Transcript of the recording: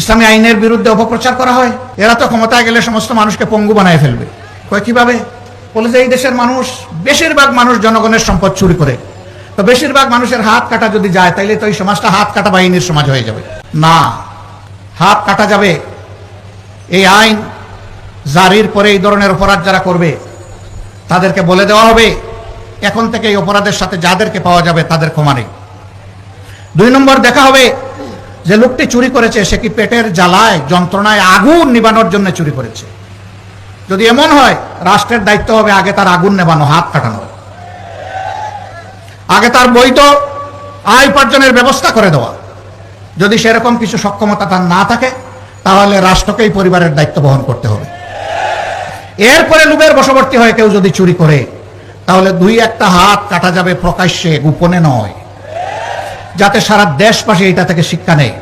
ইসলামী আইনের বিরুদ্ধে অপপ্রচার করা হয়, এরা তো ক্ষমতায় গেলে সমস্ত মানুষকে পঙ্গু বানায় ফেলবে। কয় কীভাবে? বলে যে এই দেশের মানুষ, বেশিরভাগ মানুষ জনগণের সম্পদ চুরি করে। তো বেশিরভাগ মানুষের হাত কাটা যদি যায়, তাইলে তো এই সমাজটা হাত কাটা বাহিনীর সমাজ হয়ে যাবে। না, হাত কাটা যাবে। এই আইন জারির পরে এই ধরনের অপরাধ যারা করবে, তাদেরকে বলে দেওয়া হবে, এখন থেকে এই অপরাধের সাথে যাদেরকে পাওয়া যাবে তাদের ক্ষমা নেই। দুই নম্বর দেখা হবে যে লোকটি চুরি করেছে, সে কি পেটের জ্বালায়, যন্ত্রণায় আগুন নিবানোর জন্য চুরি করেছে? যদি এমন হয়, রাষ্ট্রের দায়িত্ব হবে আগে তার আগুন নেবানো, হাত কাটানো আগে তার বৈধ আয় উপার্জনের ব্যবস্থা করে দেওয়া। যদি সেরকম কিছু সক্ষমতা তার না থাকে, তাহলে রাষ্ট্রকেই পরিবারের দায়িত্ব বহন করতে হবে। এরপরে লুবের বশবর্তী হয়ে কেউ যদি চুরি করে, তাহলে দুই একটা হাত কাটা যাবে প্রকাশ্যে, গোপনে নয়। যাতে সারা দেশবাসী এটা থেকে শিক্ষা নেয়।